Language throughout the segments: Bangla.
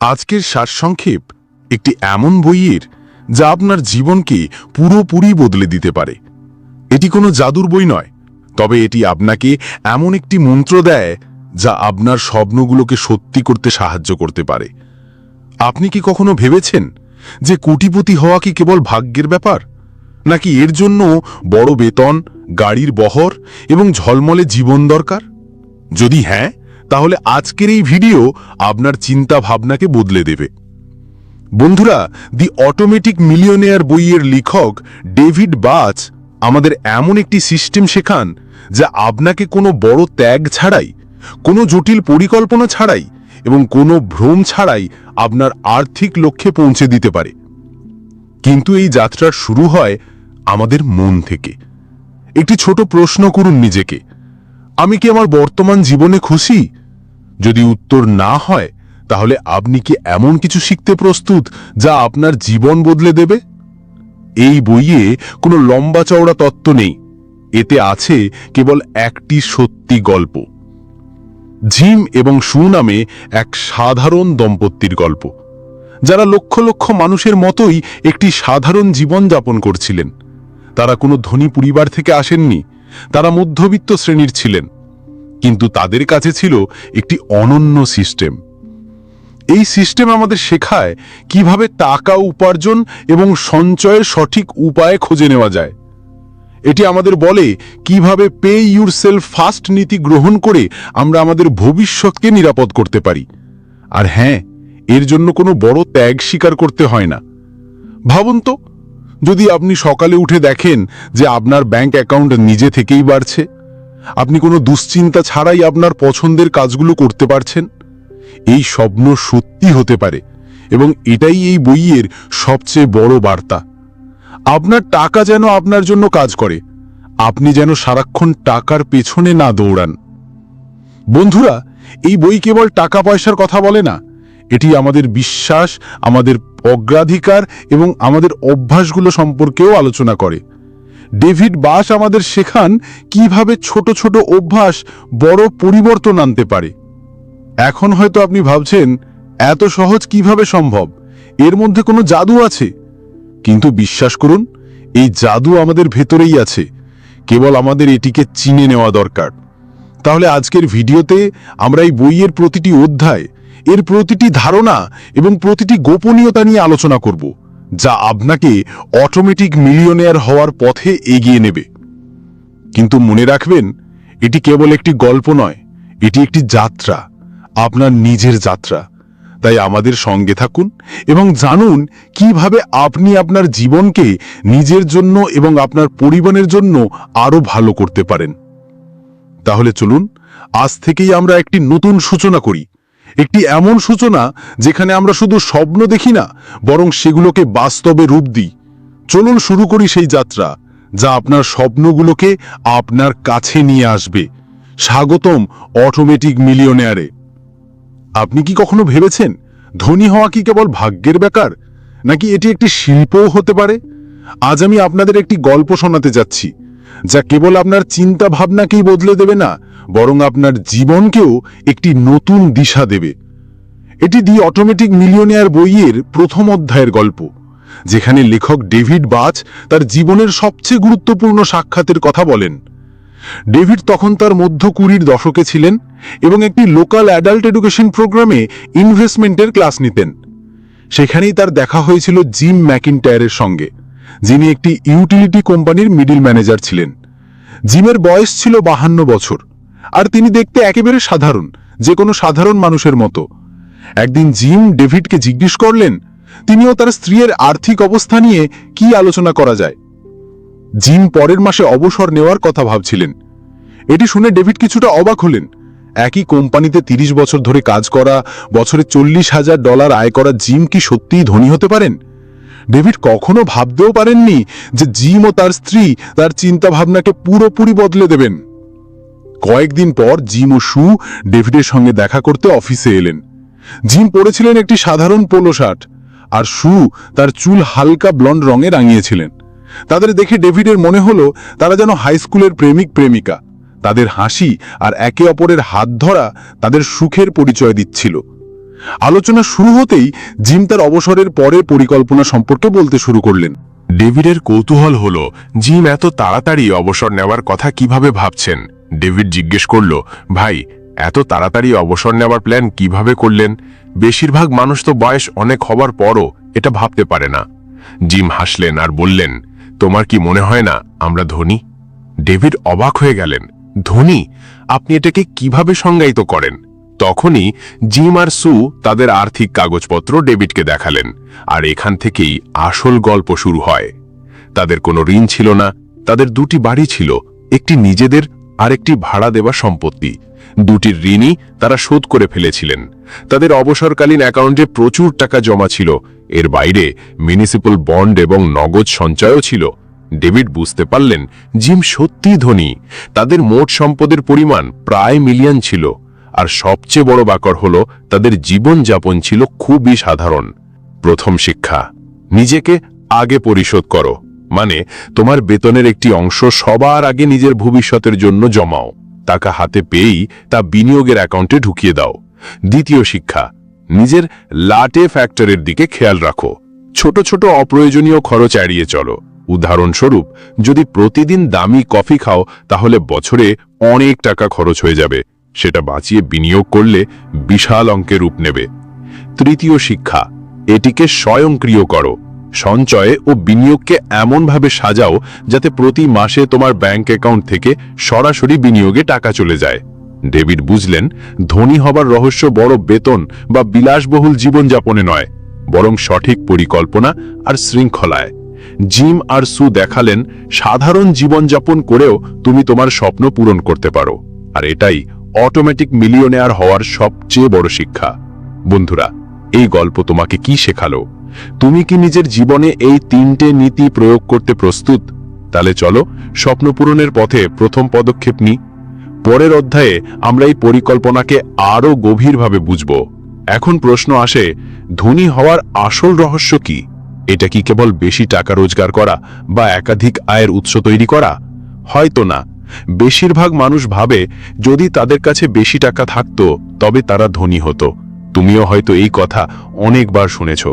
আজকের সারসংক্ষেপ একটি এমন বইয়ের যা আপনার জীবনকে পুরোপুরি বদলে দিতে পারে। এটি কোনো জাদুর বই নয়, তবে এটি আপনাকে এমন একটি মন্ত্র দেয় যা আপনার স্বপ্নগুলোকে সত্যি করতে সাহায্য করতে পারে। আপনি কি কখনো ভেবেছেন যে কোটিপতি হওয়া কি কেবল ভাগ্যের ব্যাপার? নাকি এর জন্য বড় বেতন, গাড়ির বহর এবং ঝলমলে জীবন দরকার? যদি হ্যাঁ তাহলে আজকের এই ভিডিও আপনার চিন্তা ভাবনাকে বদলে দেবে। বন্ধুরা, দি অটোমেটিক মিলিয়নেয়ার বইয়ের লেখক ডেভিড বাচ আমাদের এমন একটি সিস্টেম শেখান যা আপনাকে কোনো বড় ত্যাগ ছাড়াই, কোনো জটিল পরিকল্পনা ছাড়াই এবং কোনো ভ্রম ছাড়াই আপনার আর্থিক লক্ষ্যে পৌঁছে দিতে পারে। কিন্তু এই যাত্রার শুরু হয় আমাদের মন থেকে। একটি ছোট প্রশ্ন করুন নিজেকে। আমি কি আমার বর্তমান জীবনে খুশি? যদি উত্তর না হয়, তাহলে আপনি কি এমন কিছু শিখতে প্রস্তুত যা আপনার জীবন বদলে দেবে? এই বইয়ে কোনো লম্বা চওড়া তত্ত্ব নেই। এতে আছে কেবল একটি সত্যি গল্প। জিম এবং সু নামে এক সাধারণ দম্পতির গল্প। যারা লক্ষ লক্ষ মানুষের মতোই একটি সাধারণ জীবন যাপন করছিলেন। তারা কোনো ধনী পরিবার থেকে আসেননি। তারা মধ্যবিত্ত শ্রেণির ছিলেন। কিন্তু তাদের কাছে ছিল একটি অনন্য সিস্টেম। এই সিস্টেম আমাদের শেখায় কীভাবে টাকা উপার্জন এবং সঞ্চয়ের সঠিক উপায় খুঁজে নেওয়া যায়। এটি আমাদের বলে কীভাবে পে ইউর সেলফ ফাস্ট নীতি গ্রহণ করে আমরা আমাদের ভবিষ্যৎকে নিরাপদ করতে পারি। আর হ্যাঁ এর জন্য কোনো বড় ত্যাগ স্বীকার করতে হয় না। ভাবুন তো, যদি আপনি সকালে উঠে দেখেন যে আপনার ব্যাংক অ্যাকাউন্ট নিজে থেকেই বাড়ছে আপনি কোনো দুশ্চিন্তা ছাড়াই আপনার পছন্দের কাজগুলো করতে পারছেন? এই স্বপ্ন সত্যি হতে পারে এবং এটাই এই বইয়ের সবচেয়ে বড় বার্তা। আপনার টাকা যেন আপনার জন্য কাজ করে, আপনি যেন সারাক্ষণ টাকার পেছনে না দৌড়ান। বন্ধুরা, এই বই কেবল টাকা পয়সার কথা বলে না, এটি আমাদের বিশ্বাস, আমাদের অগ্রাধিকার এবং আমাদের অভ্যাসগুলো সম্পর্কেও আলোচনা করে। ডেভিড বাস আমাদের শেখান কীভাবে ছোট ছোট অভ্যাস বড় পরিবর্তন আনতে পারে। এখন হয়তো আপনি ভাবছেন, এত সহজ কীভাবে সম্ভব? এর মধ্যে কোনো জাদু আছে? কিন্তু বিশ্বাস করুন, এই জাদু আমাদের ভেতরেই আছে। কেবল আমাদের এটিকে চিনে নেওয়া দরকার। তাহলে আজকের ভিডিওতে আমরা এই বইয়ের প্রতিটি অধ্যায়, এর প্রতিটি ধারণা এবং প্রতিটি গোপনীয়তা নিয়ে আলোচনা করব। যা আপনাকে অটোমেটিক মিলিয়নেয়ার হওয়ার পথে এগিয়ে নেবে। কিন্তু মনে রাখবেন, এটি কেবল একটি গল্প নয়, এটি একটি যাত্রা, আপনার নিজের যাত্রা। তাই আমাদের সঙ্গে থাকুন এবং জানুন কীভাবে আপনি আপনার জীবনকে নিজের জন্য এবং আপনার পরিবারের জন্য আরও ভালো করতে পারেন। তাহলে চলুন, আজ থেকেই আমরা একটি নতুন সূচনা করি। একটি এমন সূচনা যেখানে আমরা শুধু স্বপ্ন দেখি না, বরং সেগুলোকে বাস্তবে রূপ দিই। চলুন শুরু করি সেই যাত্রা, যা আপনার স্বপ্নগুলোকে আপনার কাছে নিয়ে আসবে। স্বাগতম অটোমেটিক মিলিয়নেয়ারে। আপনি কি কখনো ভেবেছেন, ধনী হওয়া কি কেবল ভাগ্যের ব্যাপার, নাকি এটি একটি শিল্পও হতে পারে? আজ আমি আপনাদের একটি গল্প শোনাতে যাচ্ছি, যা কেবল আপনার চিন্তা ভাবনাকেই বদলে দেবে না বরং আপনার জীবনকেও একটি নতুন দিশা দেবে। এটি দি অটোমেটিক মিলিয়নিয়ার বইয়ের প্রথম অধ্যায়ের গল্প, যেখানে লেখক ডেভিড বাচ তার জীবনের সবচেয়ে গুরুত্বপূর্ণ সাক্ষাতের কথা বলেন। ডেভিড তখন তার মধ্য কুড়ির দশকে ছিলেন এবং একটি লোকাল অ্যাডাল্ট এডুকেশন প্রোগ্রামে ইনভেস্টমেন্টের ক্লাস নিতেন। সেখানেই তার দেখা হয়েছিল জিম ম্যাকিনটায়ারের সঙ্গে, যিনি একটি ইউটিলিটি কোম্পানির মিডিল ম্যানেজার ছিলেন। জিমের বয়স ছিল বাহান্ন বছর। আর তিনি দেখতে একেবারে সাধারণ, যে কোনো সাধারণ মানুষের মতো। একদিন জিম ডেভিডকে জিজ্ঞেস করলেন, তিনিও তার স্ত্রীর আর্থিক অবস্থা নিয়ে কি আলোচনা করা যায়? জিম পরের মাসে অবসর নেওয়ার কথা ভাবছিলেন। এটি শুনে ডেভিড কিছুটা অবাক হলেন। একই কোম্পানিতে ৩০ বছর ধরে কাজ করা, বছরে চল্লিশ হাজার ডলার আয় করা জিম কি সত্যিই ধনী হতে পারেন? ডেভিড কখনো ভাবতেও পারেননি যে জিম ও তার স্ত্রী তার চিন্তাভাবনাকে পুরোপুরি বদলে দেবেন। কয়েকদিন পর জিম ও সু ডেভিডের সঙ্গে দেখা করতে অফিসে এলেন। জিম পরেছিলেন একটি সাধারণ পোলো শার্ট, আর সু তার চুল হালকা ব্লন্ড রঙে রাঙিয়েছিলেন। তাদের দেখে ডেভিডের মনে হলো তারা যেন হাই স্কুলের প্রেমিক প্রেমিকা। তাদের হাসি আর একে অপরের হাত ধরা তাদের সুখের পরিচয় দিচ্ছিল। আলোচনা শুরু হতেই জিম তার অবসরের পরের পরিকল্পনা সম্পর্কে বলতে শুরু করলেন। ডেভিডের কৌতূহল হল, জিম, এত তাড়াতাড়ি অবসর নেওয়ার কথা কীভাবে ভাবছেন? ডেভিড জিজ্ঞেস করল, ভাই, এত তাড়াতাড়ি অবসর নেওয়ার প্ল্যান কীভাবে করলেন? বেশিরভাগ মানুষ তো বয়স অনেক হবার পরও এটা ভাবতে পারে না। জিম হাসলেন আর বললেন, তোমার কি মনে হয় না আমরা ধনী? ডেভিড অবাক হয়ে গেলেন, ধনী? আপনি এটাকে কীভাবে সংজ্ঞায়িত করেন? তখনই জিম আর সু তাদের আর্থিক কাগজপত্র ডেভিডকে দেখালেন আর এখান থেকেই আসল গল্প শুরু হয়। তাদের কোনো ঋণ ছিল না, তাদের দুটি বাড়ি ছিল, একটি নিজেদের আর একটি ভাড়া দেওয়া সম্পত্তি। দুটির ঋণই তারা শোধ করে ফেলেছিলেন। তাদের অবসরকালীন অ্যাকাউন্টে প্রচুর টাকা জমা ছিল। এর বাইরে মিউনিসিপ্যাল বন্ড এবং নগদ সঞ্চয়ও ছিল। ডেভিড বুঝতে পারলেন, জিম সত্যিই ধনী। তাদের মোট সম্পদের পরিমাণ প্রায় মিলিয়ন ছিল। আর সবচেয়ে বড় বাকর হল, তাদের জীবনযাপন ছিল খুবই সাধারণ। প্রথম শিক্ষা, নিজেকে আগে পরিশোধ করো। মানে তোমার বেতনের একটি অংশ সবার আগে নিজের ভবিষ্যতের জন্য জমাও। টাকা হাতে পেয়েই তা বিনিয়োগের অ্যাকাউন্টে ঢুকিয়ে দাও। দ্বিতীয় শিক্ষা, নিজের লাটে ফ্যাক্টরের দিকে খেয়াল রাখো। ছোট ছোট অপ্রয়োজনীয় খরচ এড়িয়ে চলো। উদাহরণস্বরূপ, যদি প্রতিদিন দামি কফি খাও, তাহলে বছরে অনেক টাকা খরচ হয়ে যাবে। সেটা বাঁচিয়ে বিনিয়োগ করলে বিশাল অঙ্কের রূপ নেবে। তৃতীয় শিক্ষা, এটিকে স্বয়ংক্রিয় করো। সঞ্চয়ে ও বিনিয়োগকে এমনভাবে সাজাও যাতে প্রতি মাসে তোমার ব্যাংক অ্যাকাউন্ট থেকে সরাসরি বিনিয়োগে টাকা চলে যায়। ডেভিড বুঝলেন, ধনী হবার রহস্য বড় বেতন বা বিলাসবহুল জীবনযাপনে নয়, বরং সঠিক পরিকল্পনা আর শৃঙ্খলায়। জিম আর সু দেখালেন, সাধারণ জীবনযাপন করেও তুমি তোমার স্বপ্ন পূরণ করতে পারো, আর এটাই অটোমেটিক মিলিয়নেয়ার হওয়ার সবচেয়ে বড় শিক্ষা। বন্ধুরা, এই গল্প তোমাকে কি শেখালো? তুমি কি নিজের জীবনে এই তিনটে নীতি প্রয়োগ করতে প্রস্তুত? তাহলে চলো, স্বপ্ন পূরণের পথে প্রথম পদক্ষেপ নিই। পরের অধ্যায়ে আমরা এই পরিকল্পনাকে আরও গভীরভাবে বুঝব। এখন প্রশ্ন আসে, ধনী হওয়ার আসল রহস্য কি? এটা কি কেবল বেশি টাকা রোজগার করা বা একাধিক আয়ের উৎস তৈরি করা? হয়তো না। বেশিরভাগ মানুষ ভাবে, যদি তাদের কাছে বেশি টাকা থাকতো, তবে তারা ধনী হতো। তুমিও হয়তো এই কথা অনেকবার শুনেছ।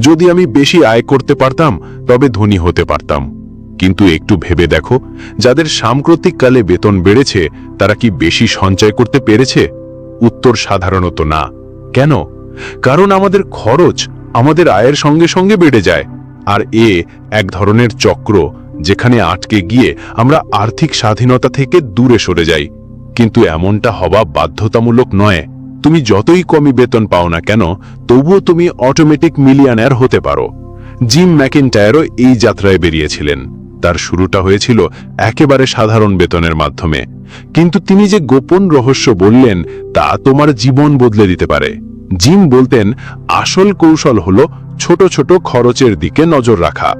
যদি আমি বেশি আয় করতে পারতাম, তবে ধনী হতে পারতাম। কিন্তু একটু ভেবে দেখো, যাদের সাম্প্রতিককালে বেতন বেড়েছে, তারা কি বেশি সঞ্চয় করতে পেরেছে? উত্তর সাধারণত না। কেন? কারণ আমাদের খরচ আমাদের আয়ের সঙ্গে সঙ্গে বেড়ে যায়। আর এ এক ধরনের চক্র, যেখানে আটকে গিয়ে আমরা আর্থিক স্বাধীনতা থেকে দূরে সরে যাই। কিন্তু এমনটা হওয়া বাধ্যতামূলক নয়। তুমি যতই কমই বেতন পাও না কেন, তবুও তুমি অটোমেটিক মিলিয়নার হতে পারো। জিম ম্যাকিনটায়ারও এই যাত্রায় বেরিয়েছিলেন। তার শুরুটা হয়েছিল একেবারে সাধারণ বেতনের মাধ্যমে। কিন্তু তিনি যে গোপন রহস্য বললেন, তা তোমার জীবন বদলে দিতে পারে। জিম বলতেন, আসল কৌশল হল ছোট ছোট খরচের দিকে নজর রাখা।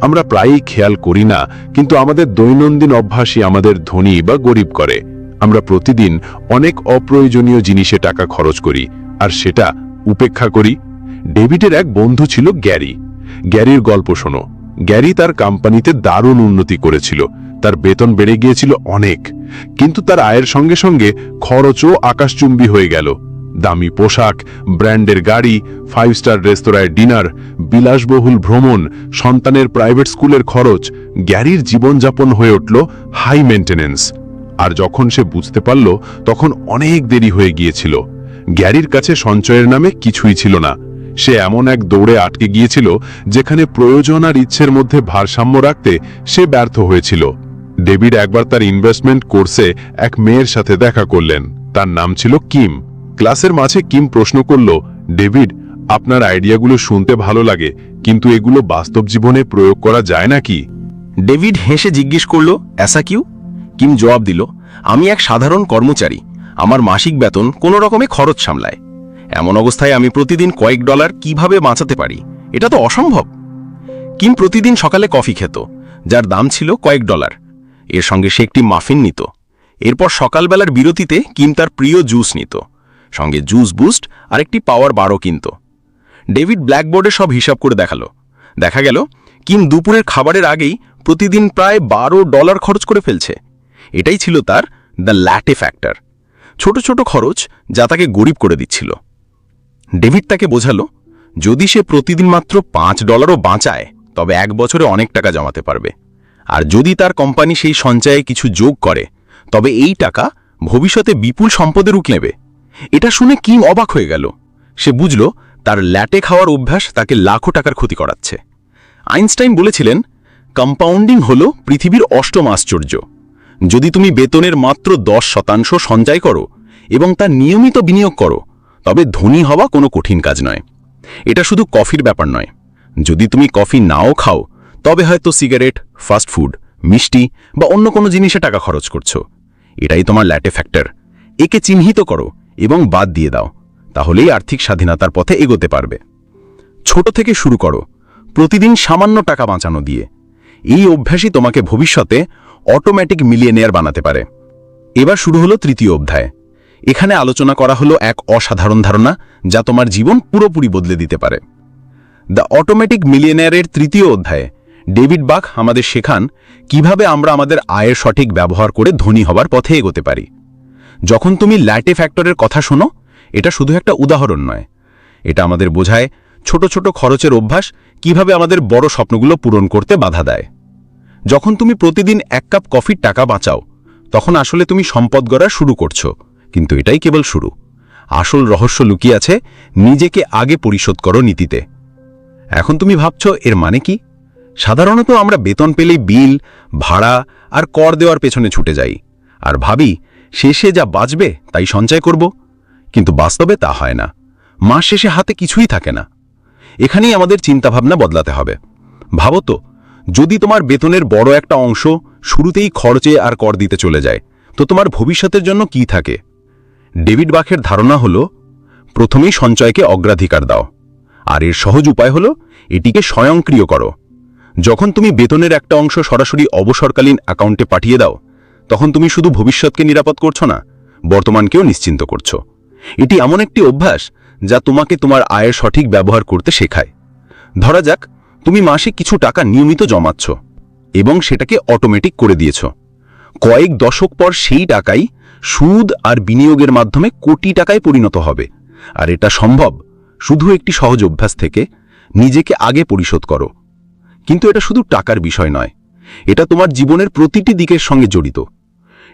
আমরা প্রায়ই খেয়াল করি না, কিন্তু আমাদের দৈনন্দিন অভ্যাসই আমাদের ধনী বা গরিব করে। আমরা প্রতিদিন অনেক অপ্রয়োজনীয় জিনিসে টাকা খরচ করি, আর সেটা উপেক্ষা করি। ডেভিডের এক বন্ধু ছিল গ্যারি। গ্যারির গল্প শোনো। গ্যারি তার কোম্পানিতে দারুণ উন্নতি করেছিল। তার বেতন বেড়ে গিয়েছিল অনেক। কিন্তু তার আয়ের সঙ্গে সঙ্গে খরচও আকাশচুম্বী হয়ে গেল। দামি পোশাক, ব্র্যান্ডের গাড়ি ফাইভ স্টার রেস্তোরাঁয় ডিনার, বিলাসবহুল ভ্রমণ, সন্তানের প্রাইভেট স্কুলের খরচ, গ্যারির জীবনযাপন হয়ে উঠল হাই মেনটেনেন্স আর যখন সে বুঝতে পারল, তখন অনেক দেরি হয়ে গিয়েছিল। গ্যারির কাছে সঞ্চয়ের নামে কিছুই ছিল না। সে এমন এক দৌড়ে আটকে গিয়েছিল, যেখানে প্রয়োজন আর ইচ্ছের মধ্যে ভারসাম্য রাখতে সে ব্যর্থ হয়েছিল। ডেভিড একবার তার ইনভেস্টমেন্ট কোর্সে এক মেয়ের সাথে দেখা করলেন। তার নাম ছিল কিম। ক্লাসের মাঝে কিম প্রশ্ন করল, ডেভিড, আপনার আইডিয়াগুলো শুনতে ভালো লাগে, কিন্তু এগুলো বাস্তব জীবনে প্রয়োগ করা যায় নাকি? ডেভিড হেসে জিজ্ঞেস করল অ্যাসা কিউ কিম জবাব দিল, আমি এক সাধারণ কর্মচারী। আমার মাসিক বেতন কোনো রকমে খরচ সামলায়। এমন অবস্থায় আমি প্রতিদিন কয়েক ডলার কীভাবে বাঁচাতে পারি? এটা তো অসম্ভব। কিম প্রতিদিন সকালে কফি খেত, যার দাম ছিল কয়েক ডলার। এর সঙ্গে সে একটি মাফিন নিত। এরপর সকালবেলার বিরতিতে কিম তার প্রিয় জুস নিত। সঙ্গে জুস বুস্ট আর একটি পাওয়ার বারও কিনত। ডেভিড ব্ল্যাকবোর্ডে সব হিসাব করে দেখাল। দেখা গেল, কিম দুপুরের খাবারের আগেই প্রতিদিন প্রায় বারো ডলার খরচ করে ফেলছে। এটাই ছিল তার দ্য ল্যাটে ফ্যাক্টর ছোট ছোট খরচ যা তাকে গরিব করে দিচ্ছিল। ডেভিড তাকে বোঝালো, যদি সে প্রতিদিন মাত্র পাঁচ ডলারও বাঁচায়, তবে এক বছরে অনেক টাকা জমাতে পারবে। আর যদি তার কোম্পানি সেই সঞ্চয়ে কিছু যোগ করে, তবে এই টাকা ভবিষ্যতে বিপুল সম্পদে রূপ নেবে। এটা শুনে কিম অবাক হয়ে গেল। সে বুঝল, তার ল্যাটে খাওয়ার অভ্যাস তাকে লাখো টাকার ক্ষতি করাচ্ছে। আইনস্টাইন বলেছিলেন কম্পাউন্ডিং হল পৃথিবীর অষ্টম আশ্চর্য। যদি তুমি বেতনের মাত্র দশ শতাংশ সঞ্চয় করো এবং তা নিয়মিত বিনিয়োগ করো, তবে ধনী হওয়া কোনো কঠিন কাজ নয়। এটা শুধু কফির ব্যাপার নয়। যদি তুমি কফি নাও খাও, তবে হয়তো সিগারেট, ফাস্ট ফুড, মিষ্টি বা অন্য কোনো জিনিসে টাকা খরচ করছ। এটাই তোমার ল্যাটে ফ্যাক্টর। একে চিহ্নিত করো এবং বাদ দিয়ে দাও, তাহলেই আর্থিক স্বাধীনতার পথে এগোতে পারবে। ছোট থেকে শুরু করো, প্রতিদিন সামান্য টাকা বাঁচানো দিয়ে। এই অভ্যাসই তোমাকে ভবিষ্যতে অটোমেটিক মিলিয়নিয়ার বানাতে পারে। এবার শুরু হলো তৃতীয় অধ্যায়। এখানে আলোচনা করা হলো এক অসাধারণ ধারণা যা তোমার জীবন পুরোপুরি বদলে দিতে পারে। দ্য অটোমেটিক মিলিয়নিয়ারের তৃতীয় অধ্যায়ে, ডেভিড বাক আমাদের শেখান কীভাবে আমরা আমাদের আয়ের সঠিক ব্যবহার করে ধনী হবার পথে এগোতে পারি। যখন তুমি ল্যাটে ফ্যাক্টরের কথা শোনো, এটা শুধু একটা উদাহরণ নয়। এটা আমাদের বোঝায় ছোট ছোট খরচের অভ্যাস কীভাবে আমাদের বড় স্বপ্নগুলো পূরণ করতে বাধা দেয়। যখন তুমি প্রতিদিন এক কাপ কফির টাকা বাঁচাও, তখন আসলে তুমি সম্পদ গড়া শুরু করছ, কিন্তু এটাই কেবল শুরু। আসল রহস্য লুকিয়ে আছে নিজেকে আগে পরিশোধ করো নীতিতে। এখন তুমি ভাবছ, এর মানে কি? সাধারণত আমরা বেতন পেলেই বিল, ভাড়া আর কর দেওয়ার পেছনে ছুটে যাই। আর ভাবি, শেষে যা বাঁচবে তাই সঞ্চয় করব। কিন্তু বাস্তবে তা হয় না। মাস শেষে হাতে কিছুই থাকে না। এখানেই আমাদের চিন্তাভাবনা বদলাতে হবে। ভাবো তো যদি তোমার বেতনের বড় একটা অংশ শুরুতেই খরচে আর কর দিতে চলে যায়, তো তোমার ভবিষ্যতের জন্য কি থাকে? ডেভিড বাখের ধারণা হল, প্রথমেই সঞ্চয়কে অগ্রাধিকার দাও, আর এর সহজ উপায় হল, এটিকে স্বয়ংক্রিয় করো। যখন তুমি বেতনের একটা অংশ সরাসরি অবসরকালীন অ্যাকাউন্টে পাঠিয়ে দাও, তখন তুমি শুধু ভবিষ্যৎকে নিরাপদ করছ না, বর্তমানকেও নিশ্চিন্ত করছ। এটি এমন একটি অভ্যাস যা তোমাকে তোমার আয়ের সঠিক ব্যবহার করতে শেখায়। ধরা যাক তুমি মাসে কিছু টাকা নিয়মিত জমাচ্ছ এবং সেটাকে অটোমেটিক করে দিয়েছ। কয়েক দশক পর সেই টাকাই সুদ আর বিনিয়োগের মাধ্যমে কোটি টাকায় পরিণত হবে। আর এটা সম্ভব শুধু একটি সহজ অভ্যাস থেকে, নিজেকে আগে পরিশোধ করো। কিন্তু এটা শুধু টাকার বিষয় নয়, এটা তোমার জীবনের প্রতিটি দিকের সঙ্গে জড়িত।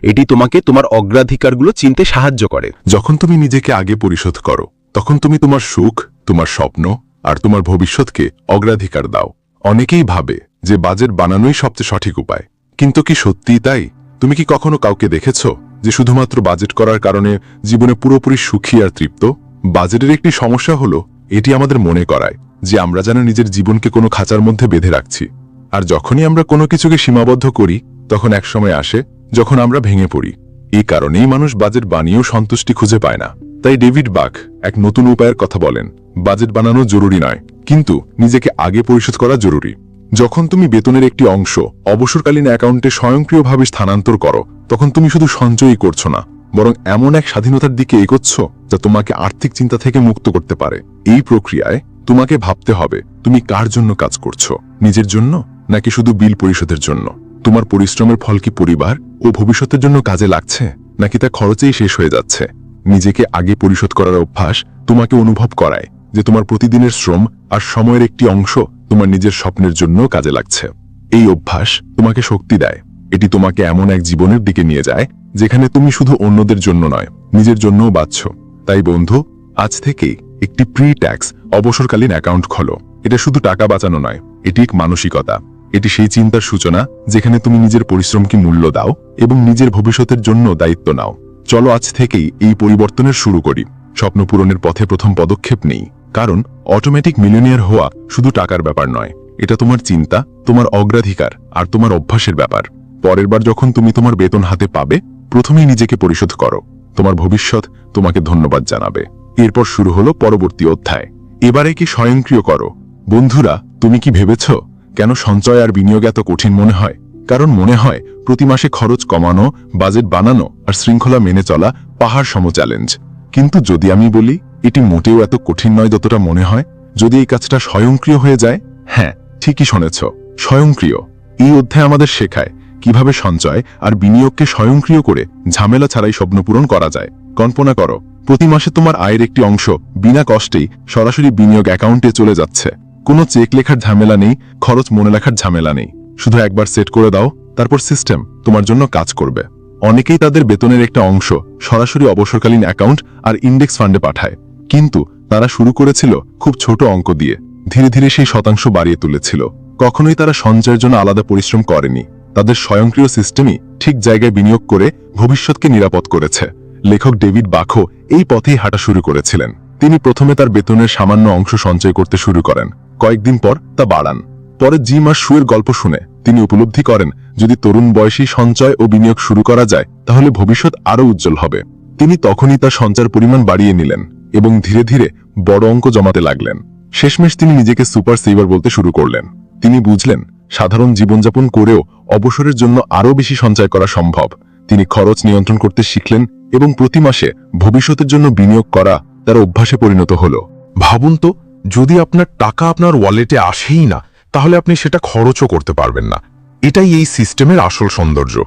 এটি তোমাকে তোমার অগ্রাধিকারগুলো চিনতে সাহায্য করে। যখন তুমি নিজেকে আগে পরিশোধ করো, তখন তুমি তোমার সুখ, তোমার স্বপ্ন আর তোমার ভবিষ্যৎকে অগ্রাধিকার দাও। অনেকেই ভাবে যে বাজেট বানানোই সবচেয়ে সঠিক উপায়। কিন্তু কি সত্যিই তাই? তুমি কি কখনো কাউকে দেখেছ যে শুধুমাত্র বাজেট করার কারণে জীবনে পুরোপুরি সুখী আর তৃপ্ত? বাজেটের একটি সমস্যা হলো, এটি আমাদের মনে করায় যে আমরা যেন নিজের জীবনকে কোনো খাঁচার মধ্যে বেঁধে রাখছি। আর যখনই আমরা কোনো কিছুকে সীমাবদ্ধ করি, তখন এক সময় আসে যখন আমরা ভেঙে পড়ি। এই কারণেই মানুষ বাজেট বানিয়েও সন্তুষ্টি খুঁজে পায় না। তাই ডেভিড বাক এক নতুন উপায়ের কথা বলেন, বাজেট বানানো জরুরি নয়, কিন্তু নিজেকে আগে পরিশোধ করা জরুরি। যখন তুমি বেতনের একটি অংশ অবসরকালীন অ্যাকাউন্টে স্বয়ংক্রিয়ভাবে স্থানান্তর করো, তখন তুমি শুধু সঞ্চয়ই করছ না, বরং এমন এক স্বাধীনতার দিকে এগোচ্ছ যা তোমাকে আর্থিক চিন্তা থেকে মুক্ত করতে পারে। এই প্রক্রিয়ায় তোমাকে ভাবতে হবে, তুমি কার জন্য কাজ করছ, নিজের জন্য নাকি শুধু বিল পরিশোধের জন্য? তোমার পরিশ্রমের ফল কি পরিবার ও ভবিষ্যতের জন্য কাজে লাগছে, নাকি তা খরচেই শেষ হয়ে যাচ্ছে? নিজেকে আগে পরিশোধ করার অভ্যাস তোমাকে অনুভব করায় যে তোমার প্রতিদিনের শ্রম আর সময়ের একটি অংশ তোমার নিজের স্বপ্নের জন্য কাজে লাগছে। এই অভ্যাস তোমাকে শক্তি দেয়। এটি তোমাকে এমন এক জীবনের দিকে নিয়ে যায় যেখানে তুমি শুধু অন্যদের জন্য নয়, নিজের জন্যও বাঁচছ। তাই বন্ধু, আজ থেকেই একটি প্রি ট্যাক্স অবসরকালীন অ্যাকাউন্ট খোলো। এটা শুধু টাকা বাঁচানো নয়, এটি এক মানসিকতা। এটি সেই চিন্তার সূচনা যেখানে তুমি নিজের পরিশ্রমকে মূল্য দাও এবং নিজের ভবিষ্যতের জন্য দায়িত্ব নাও। চলো আজ থেকেই এই পরিবর্তনের শুরু করি। স্বপ্ন পূরণের পথে প্রথম পদক্ষেপ নেই। কারণ অটোমেটিক মিলিয়নিয়ার হওয়া শুধু টাকার ব্যাপার নয়। এটা তোমার চিন্তা, তোমার অগ্রাধিকার, আর তোমার অভ্যাসের ব্যাপার। পরের বার যখন তুমি তোমার বেতন হাতে পাবে, প্রথমেই নিজেকে পরিশোধ করো। তোমার ভবিষ্যৎ তোমাকে ধন্যবাদ জানাবে। এরপর শুরু হলো পরবর্তী অধ্যায়। এবারে কি স্বয়ংক্রিয় করো? বন্ধুরা, তুমি কি ভেবেছ? কেন সঞ্চয় আর বিনিয়োগ এত কঠিন মনে হয়? কারণ মনে হয়, প্রতি মাসে খরচ কমানো, বাজেট বানানো আর শৃঙ্খলা মেনে চলা পাহাড় সম চ্যালেঞ্জ কিন্তু যদি আমি বলি, এটি মোটেও এত কঠিন নয় যতটা মনে হয়, যদি এই কাজটা স্বয়ংক্রিয় হয়ে যায় হ্যাঁ ঠিকই শুনেছ, স্বয়ংক্রিয়। এই অধ্যায় আমাদের শেখায় কীভাবে সঞ্চয় আর বিনিয়োগকে স্বয়ংক্রিয় করে ঝামেলা ছাড়াই স্বপ্ন পূরণ করা যায়। কল্পনা করো, প্রতি মাসে তোমার আয়ের একটি অংশ বিনা কষ্টেই সরাসরি বিনিয়োগ অ্যাকাউন্টে চলে যাচ্ছে। কোনো চেক লেখার ঝামেলা নেই, খরচ মনে রাখার ঝামেলা নেই। শুধু একবার সেট করে দাও, তারপর সিস্টেম তোমার জন্য কাজ করবে। অনেকেই তাদের বেতনের একটা অংশ সরাসরি অবসরকালীন অ্যাকাউন্ট আর ইন্ডেক্স ফান্ডে পাঠায়। কিন্তু তারা শুরু করেছিল খুব ছোট অঙ্ক দিয়ে। ধীরে ধীরে সেই শতাংশ বাড়িয়ে তুলেছিল। কখনোই তারা সঞ্চয়ের জন্য আলাদা পরিশ্রম করেনি। তাদের স্বয়ংক্রিয় সিস্টেমই ঠিক জায়গায় বিনিয়োগ করে ভবিষ্যৎকে নিরাপদ করেছে। লেখক ডেভিড বাখো এই পথেই হাঁটা শুরু করেছিলেন। তিনি প্রথমে তার বেতনের সামান্য অংশ সঞ্চয় করতে শুরু করেন। কয়েকদিন পর তা বাড়ান। পরে জি মাস শুয়ের গল্প শুনে। তিনি উপলব্ধি করেন, যদি তরুণ বয়সী সঞ্চয় ও বিনিয়োগ শুরু করা যায়, তাহলে ভবিষ্যৎ আরও উজ্জ্বল হবে। তিনি তখনই তার সঞ্চয়ের পরিমাণ বাড়িয়ে নিলেন এবং ধীরে ধীরে বড় অঙ্ক জমাতে লাগলেন। শেষমেশ তিনি নিজেকে সুপার সেভার বলতে শুরু করলেন। তিনি বুঝলেন, সাধারণ জীবনযাপন করেও অবসরের জন্য আরও বেশি সঞ্চয় করা সম্ভব। তিনি খরচ নিয়ন্ত্রণ করতে শিখলেন এবং প্রতি মাসে ভবিষ্যতের জন্য বিনিয়োগ করা তার অভ্যাসে পরিণত হল। ভাবুন তো, যদি আপনার টাকা আপনার ওয়ালেটে আসেই না তাহলে আপনি সেটা খরচও করতে পারবেন না। এটাই এই সিস্টেমের আসল সৌন্দর্য।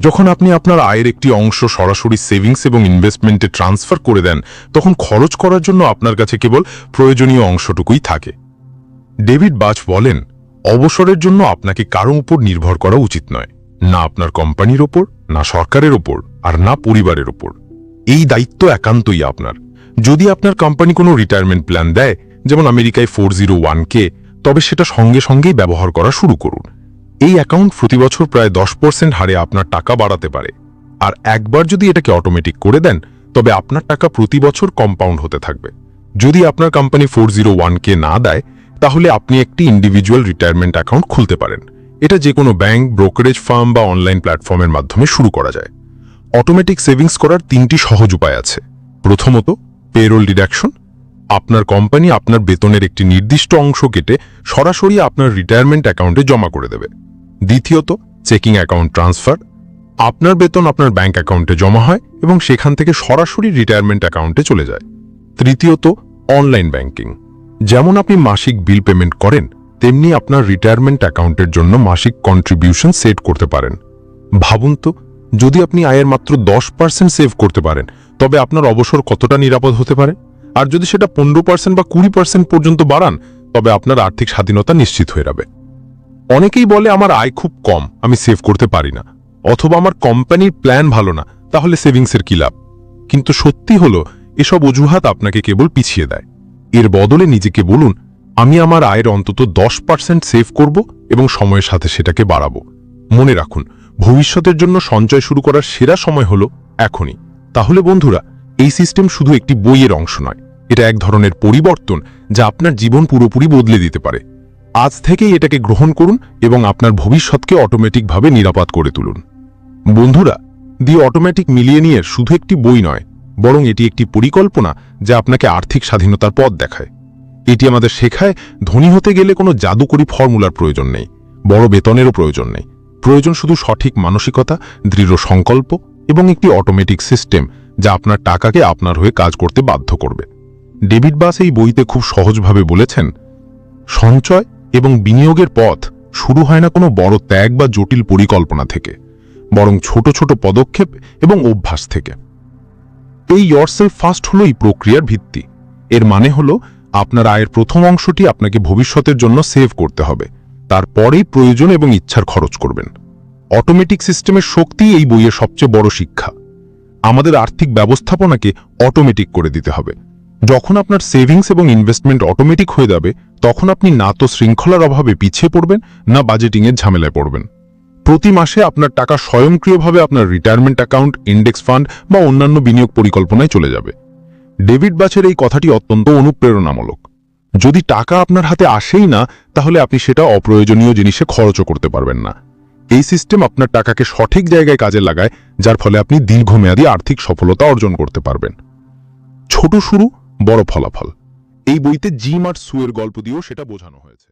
যখন আপনি আপনার আয়ের একটি অংশ সরাসরি সেভিংস এবং ইনভেস্টমেন্টে ট্রান্সফার করে দেন, তখন খরচ করার জন্য আপনার কাছে কেবল প্রয়োজনীয় অংশটুকুই থাকে। ডেভিড বাচ বলেন, অবসরের জন্য আপনাকে কারও উপর নির্ভর করা উচিত নয়। না আপনার কোম্পানির ওপর, না সরকারের ওপর, আর না পরিবারের ওপর। এই দায়িত্ব একান্তই আপনার। যদি আপনার কোম্পানি কোনো রিটায়ারমেন্ট প্ল্যান দেয়, যেমন আমেরিকায় ফোর জিরো ওয়ান কে তবে সেটা সঙ্গে সঙ্গেই ব্যবহার করা শুরু করুন। এই অ্যাকাউন্ট প্রতি বছর প্রায় দশ পার্সেন্ট হারে আপনার টাকা বাড়াতে পারে। আর একবার যদি এটাকে অটোমেটিক করে দেন, তবে আপনার টাকা প্রতি বছর কম্পাউন্ড হতে থাকবে। যদি আপনার কোম্পানি ফোর জিরো ওয়ান কে না দেয়, তাহলে আপনি একটি ইন্ডিভিজুয়াল রিটায়ারমেন্ট অ্যাকাউন্ট খুলতে পারেন। এটা যে কোনো ব্যাংক ব্রোকারেজ ফার্ম বা অনলাইন প্ল্যাটফর্মের মাধ্যমে শুরু করা যায়। অটোমেটিক সেভিংস করার তিনটি সহজ উপায় আছে। প্রথমত পেরোল ডিডাকশন আপনার কোম্পানি আপনার বেতনের একটি নির্দিষ্ট অংশ কেটে সরাসরি আপনার রিটায়ারমেন্ট অ্যাকাউন্টে জমা করে দেবে। দ্বিতীয়ত চেকিং অ্যাকাউন্ট ট্রান্সফার আপনার বেতন আপনার ব্যাংক অ্যাকাউন্টে জমা হয় এবং সেখান থেকে সরাসরি রিটায়ারমেন্ট অ্যাকাউন্টে চলে যায়। তৃতীয়ত অনলাইন ব্যাংকিং যেমন আপনি মাসিক বিল পেমেন্ট করেন, তেমনি আপনার রিটায়ারমেন্ট অ্যাকাউন্টের জন্য মাসিক কন্ট্রিবিউশন সেট করতে পারেন। ভাবুন তো, যদি আপনি আয়ের মাত্র দশ পার্সেন্ট সেভ করতে পারেন, তবে আপনার অবসর কতটা নিরাপদ হতে পারে? আর যদি সেটা পনেরো পার্সেন্ট বা কুড়ি পার্সেন্ট পর্যন্ত বাড়ান, তবে আপনার আর্থিক স্বাধীনতা নিশ্চিত হয়ে যাবে। অনেকেই বলে, আমার আয় খুব কম, আমি সেভ করতে পারি না। অথবা আমার কোম্পানির প্ল্যান ভালো না, তাহলে সেভিংসের কি লাভ? কিন্তু সত্যি হলো, এসব অজুহাত আপনাকে কেবল পিছিয়ে দেয়। এর বদলে নিজেকে বলুন, আমি আমার আয়ের অন্তত দশ পার্সেন্ট সেভ করব এবং সময়ের সাথে সেটাকে বাড়াবো। মনে রাখুন, ভবিষ্যতের জন্য সঞ্চয় শুরু করার সেরা সময় হলো এখনই। তাহলে বন্ধুরা, এই সিস্টেম শুধু একটি বইয়ের অংশ নয় এটা এক ধরনের পরিবর্তন যা আপনার জীবন পুরোপুরি বদলে দিতে পারে। আজ থেকেই এটাকে গ্রহণ করুন এবং আপনার ভবিষ্যৎকে অটোমেটিকভাবে নিরাপদ করে তুলুন। বন্ধুরা, দি অটোমেটিক মিলিয়নিয়ার শুধু একটি বই নয়, বরং এটি একটি পরিকল্পনা যা আপনাকে আর্থিক স্বাধীনতার পথ দেখায়। এটি আমাদের শেখায় ধনী হতে গেলে কোনো জাদুকরী ফর্মুলার প্রয়োজন নেই, বড় বেতনেরও প্রয়োজন নেই। প্রয়োজন শুধু সঠিক মানসিকতা, দৃঢ় সংকল্প এবং একটি অটোমেটিক সিস্টেম যা আপনার টাকাকে আপনার হয়ে কাজ করতে বাধ্য করবে। ডেভিড বাস এই বইতে খুব সহজভাবে বলেছেন, সঞ্চয় এবং বিনিয়োগের পথ শুরু হয় না কোনো বড় ত্যাগ বা জটিল পরিকল্পনা থেকে, বরং ছোট ছোট পদক্ষেপ এবং অভ্যাস থেকে। এই ইয়রসেলফ ফার্স্ট হলো এই প্রক্রিয়ার ভিত্তি। এর মানে হলো আপনার আয়ের প্রথম অংশটি আপনাকে ভবিষ্যতের জন্য সেভ করতে হবে, তারপরেই প্রয়োজন এবং ইচ্ছার খরচ করবেন। অটোমেটিক সিস্টেমের শক্তি এই বইয়ের সবচেয়ে বড় শিক্ষা। আমাদের আর্থিক ব্যবস্থাপনাকে অটোমেটিক করে দিতে হবে। যখন আপনার সেভিংস এবং ইনভেস্টমেন্ট অটোমেটিক হয়ে যাবে, তখন আপনি না তো শৃঙ্খলার অভাবে পিছিয়ে পড়বেন, না বাজেটিংয়ের ঝামেলায় পড়বেন। প্রতি মাসে আপনার টাকা স্বয়ংক্রিয়ভাবে আপনার রিটায়ারমেন্ট অ্যাকাউন্ট ইন্ডেক্স ফান্ড বা অন্যান্য বিনিয়োগ পরিকল্পনায় চলে যাবে। ডেভিড বাচের এই কথাটি অত্যন্ত অনুপ্রেরণামূলক। যদি টাকা আপনার হাতে আসেই না, তাহলে আপনি সেটা অপ্রয়োজনীয় জিনিসে খরচও করতে পারবেন না। এই সিস্টেম আপনার টাকাকে সঠিক জায়গায় কাজে লাগায়, যার ফলে আপনি দীর্ঘমেয়াদী আর্থিক সফলতা অর্জন করতে পারবেন। ছোট শুরু বড় ফলাফল। এই বইতে জিম আর সুয়ের গল্প দিয়েও সেটা বোঝানো হয়েছে।